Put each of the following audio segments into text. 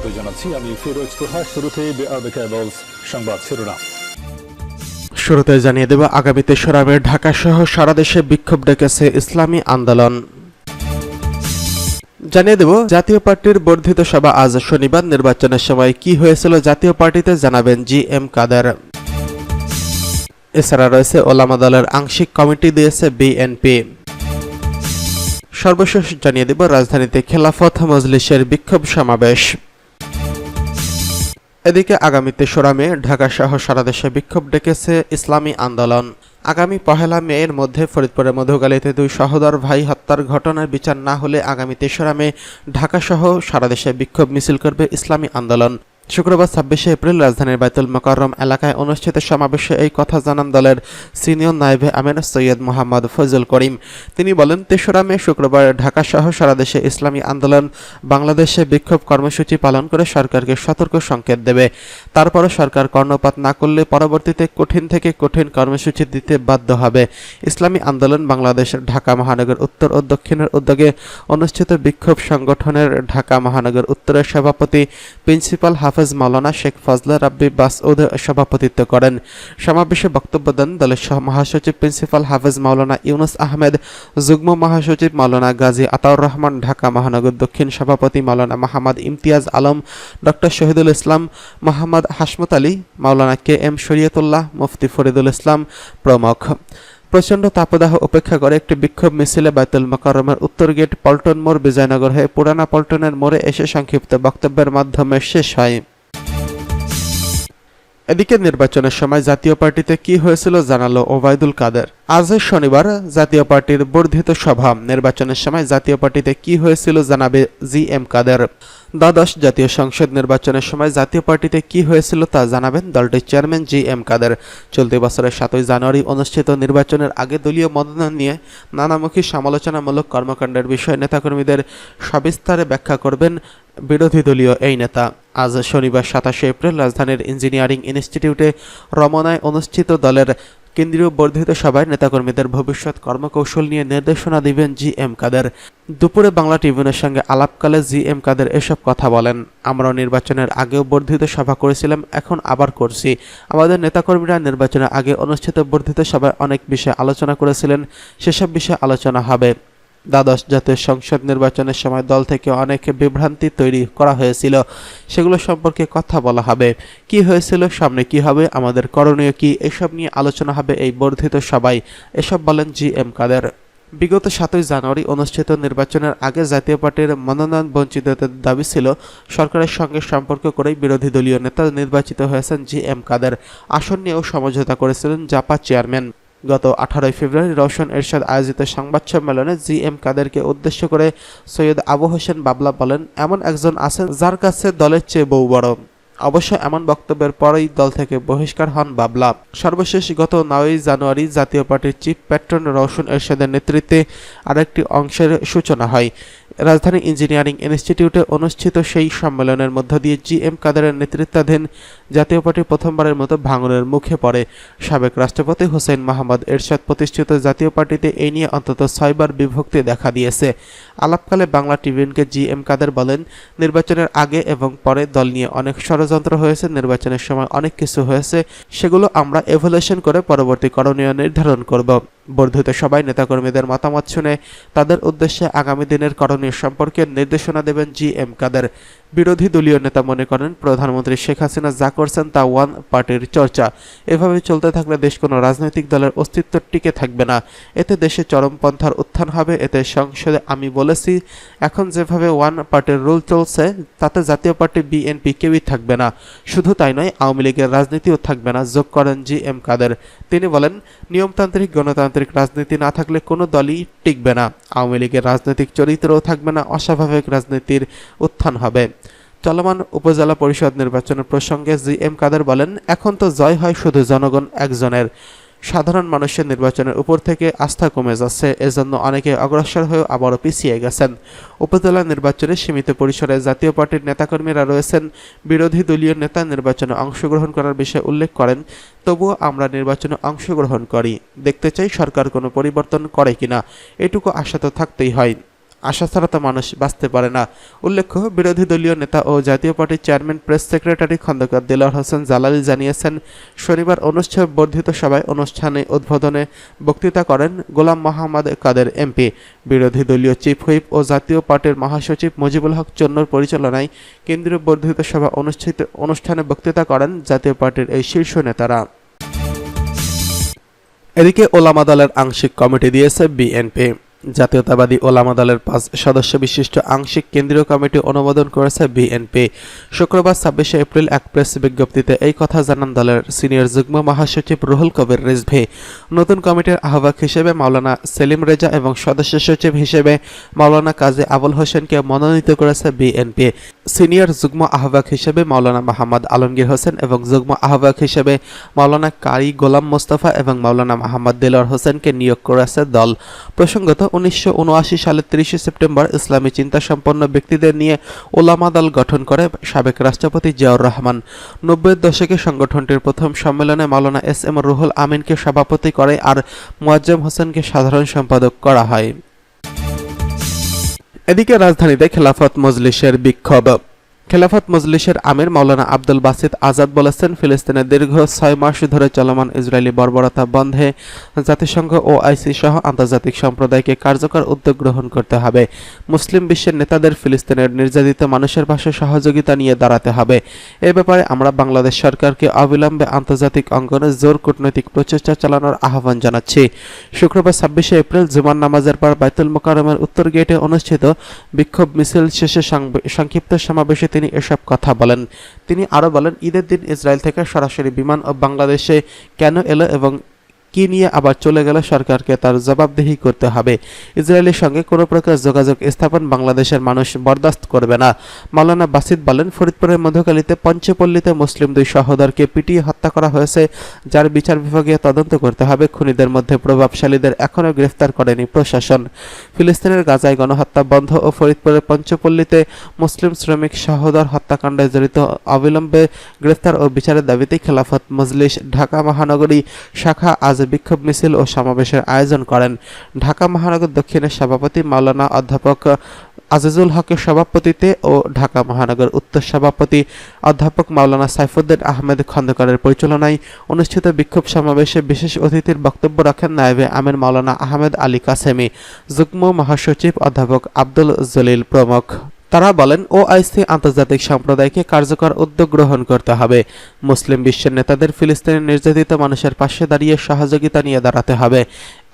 স্বাগত জানাচ্ছি। আমি ফিরোজ তোহা শুরুতে সংবাদ শিরোনাম। শুরুতে জানিয়ে দেব আগামী তেসরা মে ঢাকা সহ সারা দেশে বিক্ষোভ ডেকেছে ইসলামী আন্দোলন। জানিয়ে দেব, জাতীয় পার্টির বর্ধিত সভা আজ শনিবার। নির্বাচনের সময় কি হয়েছিল জাতীয় পার্টিতে জানাবেন জি এম কাদের। এছাড়া রয়েছে, ওলামা দলের আংশিক কমিটি দিয়েছে বিএনপি সর্বশেষ জানিয়ে দেব, রাজধানীতে খেলাফত মজলিসের বিক্ষোভ সমাবেশ। এদিকে আগামী তেসরা মে ঢাকা সহ সারা দেশে বিক্ষোভ ডেকেছে ইসলামী আন্দোলন। আগামী পহেলা মে এর মধ্যে ফরিদপুরের মধুগালীতে দুই সহোদর ভাই হত্যার ঘটনার বিচার না হলে আগামী তেসরা মে ঢাকা সহ সারা দেশে বিক্ষোভ মিছিল করবে ইসলামী আন্দোলন। শুক্রবার ছাব্বিশে এপ্রিল রাজধানীর বাইতুল মোকাররম এলাকায় অনুষ্ঠিত সমাবেশে এই কথা জানান দলের সিনিয়র নায়েবে আমির সৈয়দ মোহাম্মদ ফজল করিম। তিনি বলেন, তেসরা মে শুক্রবার ঢাকা সহ সারা দেশে ইসলামী আন্দোলন বাংলাদেশে বিক্ষোভ কর্মসূচি পালন করে সরকারকে সতর্ক সংকেত দেবে। তারপরও সরকার কর্ণপাত না করলে পরবর্তীতে কঠিন থেকে কঠিন কর্মসূচি দিতে বাধ্য হবে। ইসলামী আন্দোলন বাংলাদেশের ঢাকা মহানগর উত্তর ও দক্ষিণের উদ্যোগে অনুষ্ঠিত বিক্ষোভ সংগঠনের ঢাকা মহানগর উত্তরের সভাপতি, প্রিন্সিপাল হাফেজ মাওলানা শেখ ফজলা রাব্বি বাসউদ সভাপতিত্ব করেন। সমাবেশে বক্তব্য দেন দলের সহ মহাসচিব প্রিন্সিপাল হাফেজ মাওলানা ইউনুস আহমেদ, যুগ্ম মহাসচিব মাওলানা গাজী আতাউর রহমান, ঢাকা মহানগর দক্ষিণ সভাপতি Maulana Mahmud Imtiaz Alam, doctor Shahidul Islam Mohammad Hasmat Ali, Maulana K M Shariatullah, Mufti Faridul Islam প্রমুখ। প্রচণ্ড তাপদাহ উপেক্ষা করে একটি বিক্ষোভ মিছিলে বাইতুল মোকাররমের উত্তর গেট পল্টন মোড় বিজয়নগর হয়ে পুরানা পল্টনের মোড়ে এসে সংক্ষিপ্ত বক্তব্যের মাধ্যমে শেষ হয়। এদিকে নির্বাচনের সময় জাতীয় পার্টিতে কি হয়েছিল জানালো ওবায়দুল কাদের। আজ শনিবার জাতীয় পার্টির বর্ধিত সভা। নির্বাচনের সময় জাতীয় পার্টিতে কি হয়েছিল জানাবে জি এম কাদের। দ্বাদশ জাতীয় সংসদ নির্বাচনের সময় জাতীয় পার্টিতে কি হয়েছিল তা জানাবেন দলটির চেয়ারম্যান জি এম কাদের। চলতি বছরের সাতই জানুয়ারি অনুষ্ঠিত নির্বাচনের আগে দলীয় মনোনয়ন নিয়ে নানামুখী সমালোচনামূলক কর্মকাণ্ডের বিষয়ে নেতাকর্মীদের সবিস্তারে ব্যাখ্যা করবেন বিরোধী দলীয় এই নেতা। আজ শনিবার সাতাশে এপ্রিল রাজধানীর ইঞ্জিনিয়ারিং ইনস্টিটিউটে রমনায় অনুষ্ঠিত দলের কেন্দ্রীয় বর্ধিত সভায় নেতাকর্মীদের ভবিষ্যৎ কর্মকৌশল নিয়ে নির্দেশনা দিবেন জি এম কাদের। দুপুরে বাংলা ট্রিবিউনের সঙ্গে আলাপকালে জি এম কাদের এসব কথা বলেন। আমরা নির্বাচনের আগেও বর্ধিত সভা করেছিলাম, এখন আবার করছি। আমাদের নেতাকর্মীরা নির্বাচনের আগে অনুষ্ঠিত বর্ধিত সভায় অনেক বিষয়ে আলোচনা করেছিলেন, সেসব বিষয়ে আলোচনা হবে। দ্বাদশ জাতীয় সংসদ নির্বাচনের সময় দল থেকে অনেক বিভ্রান্তি তৈরি করা হয়েছিল। সেগুলো সম্পর্কে কথা বলা হবে। কি হয়েছিল, সামনে কি হবে, আমাদের করণীয় কি, এসব নিয়ে আলোচনা হবে এই বর্ধিত সবাই এসব বলেন জি এম কাদের। বিগত সাতই জানুয়ারি অনুষ্ঠিত নির্বাচনের আগে জাতীয় পার্টির মনোনয়ন বঞ্চিতদের দাবি ছিল, সরকারের সঙ্গে সম্পর্ক করেই বিরোধী দলীয় নেতা নির্বাচিত হয়েছেন জি এম কাদের। আসন নিয়েও সমঝোতা করেছিলেন জাপা চেয়ারম্যান। গত আঠারোই ফেব্রুয়ারি রওশন এরশাদ আয়োজিত সংবাদ সম্মেলনে জি এম কাদেরকে উদ্দেশ্য করে সৈয়দ আবু হোসেন বাবলা বলেন, এমন একজন আছেন যার কাছে দলের চেয়ে বউ বড়। অবশ্য এমন বক্তব্যের পরেই দল থেকে বহিষ্কার হন বাবলা। সর্বশেষ গত নয়ই জানুয়ারি জাতীয় পার্টির চিফ প্যাট্রন রওশন এরশাদের নেতৃত্বে আরেকটি অংশের সূচনা হয়। রাজধানী ইঞ্জিনিয়ারিং ইনস্টিটিউটে অনুষ্ঠিত সেই সম্মেলনের মধ্য দিয়ে জি এম কাদেরের নেতৃত্বাধীন জাতীয় পার্টি প্রথমবারের মতো ভাঙনের মুখে পড়ে। সাবেক রাষ্ট্রপতি হোসেন মোহাম্মদ এরশাদ প্রতিষ্ঠিত জাতীয় পার্টিতে এই নিয়ে অন্তত ছয়বার বিভক্তি দেখা দিয়েছে। আলাপকালে বাংলা টিভিএনকে জি এম কাদের বলেন, নির্বাচনের আগে এবং পরে দল নিয়ে অনেক ষড়যন্ত্র হয়েছে, নির্বাচনের সময় অনেক কিছু হয়েছে, সেগুলো আমরা এভলিউশন করে পরবর্তী করণীয় নির্ধারণ করব। বর্ধিত সবাই নেতাকর্মীদের মতামত শুনে তাদের উদ্দেশ্যে আগামী দিনের করণীয় সম্পর্কে নির্দেশনা দেবেন জি এম কাদের। বিরোধী দলীয় নেতা মনে করেন প্রধানমন্ত্রী শেখ হাসিনা যা করছেন তা ওয়ান পার্টির চর্চা। এভাবে চলতে থাকলে দেশ কোনো রাজনৈতিক দলের অস্তিত্ব টিকে থাকবে না। এতে দেশে চরমপন্থার উত্থান হবে, এতে সংসদে আমি বলেছি, এখন যেভাবে ওয়ান পার্টির রুল চলছে, তাতে জাতীয় পার্টি বিএনপি কেউই থাকবে না। শুধু তাই নয়, আওয়ামী লীগের রাজনীতিও থাকবে না, যোগ করেন জি এম কাদের। তিনি বলেন, নিয়মতান্ত্রিক, গণতান্ত্রিক রাজনীতি না থাকলে কোনো দলই টিকবে না। আওয়ামী লীগের রাজনৈতিক চরিত্রও থাকবে না, অস্বাভাবিক রাজনীতির উত্থান হবে। চলমান উপজেলা পরিষদ নির্বাচনের প্রসঙ্গে জি এম কাদের বলেন, এখন তো জয় হয় শুধু জনগণ একজনের। সাধারণ মানুষের নির্বাচনের উপর থেকে আস্থা কমে যাচ্ছে, এজন্য অনেকে অগ্রসর হয়েও আবারও পিছিয়ে গেছেন। উপজেলা নির্বাচনে সীমিত পরিসরে জাতীয় পার্টির নেতাকর্মীরা রয়েছেন। বিরোধী দলীয় নেতা নির্বাচনে অংশগ্রহণ করার বিষয়ে উল্লেখ করেন, তবুও আমরা নির্বাচনে অংশগ্রহণ করি। দেখতে চাই সরকার কোনো পরিবর্তন করে কিনা। এটুকু আশা তো থাকতেই হয়। আশা ছাড়া মানুষ বাঁচতে পারে না। উল্লেখ্য, বিরোধী দলীয় নেতা ও জাতীয় পার্টির chairman, press secretary Khandaker Dilar Hossain Jalali জানিয়েছেন, শনিবার অনুষ্ঠেয় বর্ধিত সভায় অনুষ্ঠানে উদ্বোধনে বক্তৃতা করেন গোলাম মোহাম্মদ কাদের এমপি। বিরোধী দলীয় চিফ হুইপ ও জাতীয় পার্টির মহাসচিব মুজিবুল হক চন্নর পরিচালনায় কেন্দ্রীয় বর্ধিত সভা অনুষ্ঠিত, অনুষ্ঠানে বক্তৃতা করেন জাতীয় পার্টির এই শীর্ষ নেতারা। এদিকে ওলামা দলের আংশিক কমিটি দিয়েছে বিএনপি। জাতীয়তাবাদী ওলামা দলের পাঁচ সদস্য বিশিষ্ট আংশিক কেন্দ্রীয় কমিটি অনুমোদন করেছে বিএনপি। শুক্রবার ছাব্বিশে এপ্রিল এক প্রেস বিজ্ঞপ্তিতে এই কথা জানান দলের সিনিয়র যুগ্ম মহাসচিব রুহুল কবির রিজভি। নতুন কমিটির আহ্বায়ক হিসেবে মাওলানা সেলিম রেজা এবং সদস্য সচিব হিসেবে মাওলানা কাজী আবুল হোসেনকে মনোনীত করেছে বিএনপি। সিনিয়র যুগ্ম আহ্বায়ক হিসেবে মাওলানা মোহাম্মদ আলমগীর হোসেন এবং যুগ্ম আহ্বায়ক হিসেবে মাওলানা কারি গোলাম মোস্তফা এবং মাওলানা মোহাম্মদ দিলর হোসেনকে নিয়োগ করেছে দল। প্রসঙ্গত, উনিশশো সালের তিরিশে সেপ্টেম্বর ইসলামী চিন্তা সম্পন্ন ব্যক্তিদের নিয়ে ওলামা দল গঠন করে সাবেক রাষ্ট্রপতি জিয়াউর রহমান। নব্বইয়ের দশকে সংগঠনটির প্রথম সম্মেলনে মাওলানা এস এম রুহুল আমিনকে সভাপতি করে আর মোয়াজ্জেম হোসেনকে সাধারণ সম্পাদক করা হয়। এদিকে রাজধানীতে খেলাফত মজলিসের বিক্ষোভ। খেলাফত মজলিসের আমির মাওলানা আব্দুল বাসিদ আজাদ বলেছেন ফিলিস্তিনের দীর্ঘ ছয় মাস ধরে চলমান ইসরায়েলি বর্বরতা বন্ধে জাতিসংঘ ও আইসি সহ আন্তর্জাতিক সম্প্রদায়কে কার্যকর উদ্যোগ গ্রহণ করতে হবে। মুসলিম বিশ্বের নেতাদের ফিলিস্তিনের নির্যাতিত মানুষের পাশে সহযোগিতা নিয়ে দাঁড়াতে হবে। এ ব্যাপারে আমরা বাংলাদেশ সরকারকে অবিলম্বে আন্তর্জাতিক অঙ্গনে জোর কূটনৈতিক প্রচেষ্টা চালানোর আহ্বান জানাচ্ছি। শুক্রবার ছাব্বিশে এপ্রিল জুমার নামাজের পর বাইতুল মোকারমের উত্তর গেটে অনুষ্ঠিত বিক্ষোভ মিছিল শেষে সংক্ষিপ্ত সমাবেশে তিনি এসব কথা বলেন। তিনি আরও বলেন, ঈদের দিন ইসরায়েল থেকে সরাসরি বিমান ও বাংলাদেশে কেন এলো এবং কি নিয়ে আবার চলে গেল সরকারকে তার জবাবদিহি করতে হবে। ইসরায়েলের সঙ্গে কোনো প্রকার যোগাযোগ স্থাপন বাংলাদেশের মানুষ বরদাস্ত করবে না। মাওলানা বাসিদ বলেন, ফরিদপুরের মধুকালীতে পঞ্চপল্লীতে মুসলিম দুই সহোদরকে পিটিয়ে হত্যা করা হয়েছে, যার বিচার বিভাগীয় তদন্ত করতে হবে। খুনিদের মধ্যে প্রভাবশালীদের এখনও গ্রেফতার করেনি প্রশাসন। ফিলিস্তিনের গাজায় গণহত্যা বন্ধ ও ফরিদপুরের পঞ্চপল্লীতে মুসলিম শ্রমিক সহোদর হত্যাকাণ্ডে জড়িত অবিলম্বে গ্রেফতার ও বিচারের দাবিতে খেলাফত মজলিস, ঢাকা মহানগরী শাখা আজ বিক্ষোভ মিছিল ও সমাবেশের আয়োজন করেন। ঢাকা মহানগর দক্ষিণের সভাপতি মাওলানা অধ্যাপক আজিজুল হকের সভাপতিতে ও ঢাকা মহানগর উত্তর সভাপতি অধ্যাপক মাওলানা সাইফুদ্দিন আহমেদ খন্দকারের পরিচালনায় অনুষ্ঠিত বিক্ষোভ সমাবেশে বিশেষ অতিথির বক্তব্য রাখেন নায়েবে আমির মাওলানা আহমেদ আলী কাসেমি, যুগ্ম মহাসচিব অধ্যাপক আব্দুল জলিল প্রমুখ। তারা বলেন, ওআইসি আন্তর্জাতিক সম্প্রদায়কে কার্যকর উদ্যোগ গ্রহণ করতে হবে। মুসলিম বিশ্বের নেতাদের ফিলিস্তিনের নির্যাতিত মানুষের পাশে দাঁড়িয়ে সহযোগিতা নিয়ে দাঁড়াতে হবে।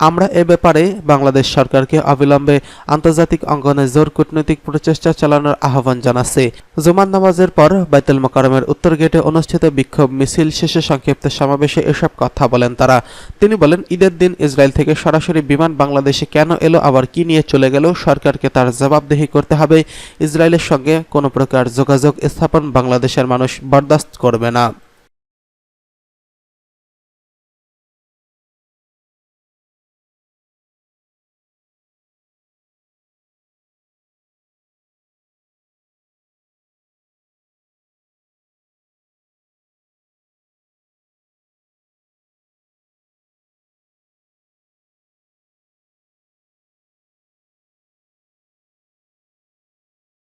আমরা এ ব্যাপারে বাংলাদেশ সরকারকে অবিলম্বে আন্তর্জাতিক অঙ্গনে জোর কূটনৈতিক প্রচেষ্টা চালানোর আহ্বান জানাচ্ছে। জুমান নামাজের পর বাইতুল মোকারমের উত্তর গেটে অনুষ্ঠিত বিক্ষোভ মিছিল শেষে সংক্ষিপ্ত সমাবেশে এসব কথা বলেন তারা। তিনি বলেন, ঈদের দিন ইসরায়েল থেকে সরাসরি বিমান বাংলাদেশে কেন এলো, আবার কি নিয়ে চলে গেল, সরকারকে তার জবাবদেহি করতে হবে। ইসরায়েলের সঙ্গে কোনো প্রকার যোগাযোগ স্থাপন বাংলাদেশের মানুষ বরদাস্ত করবে না।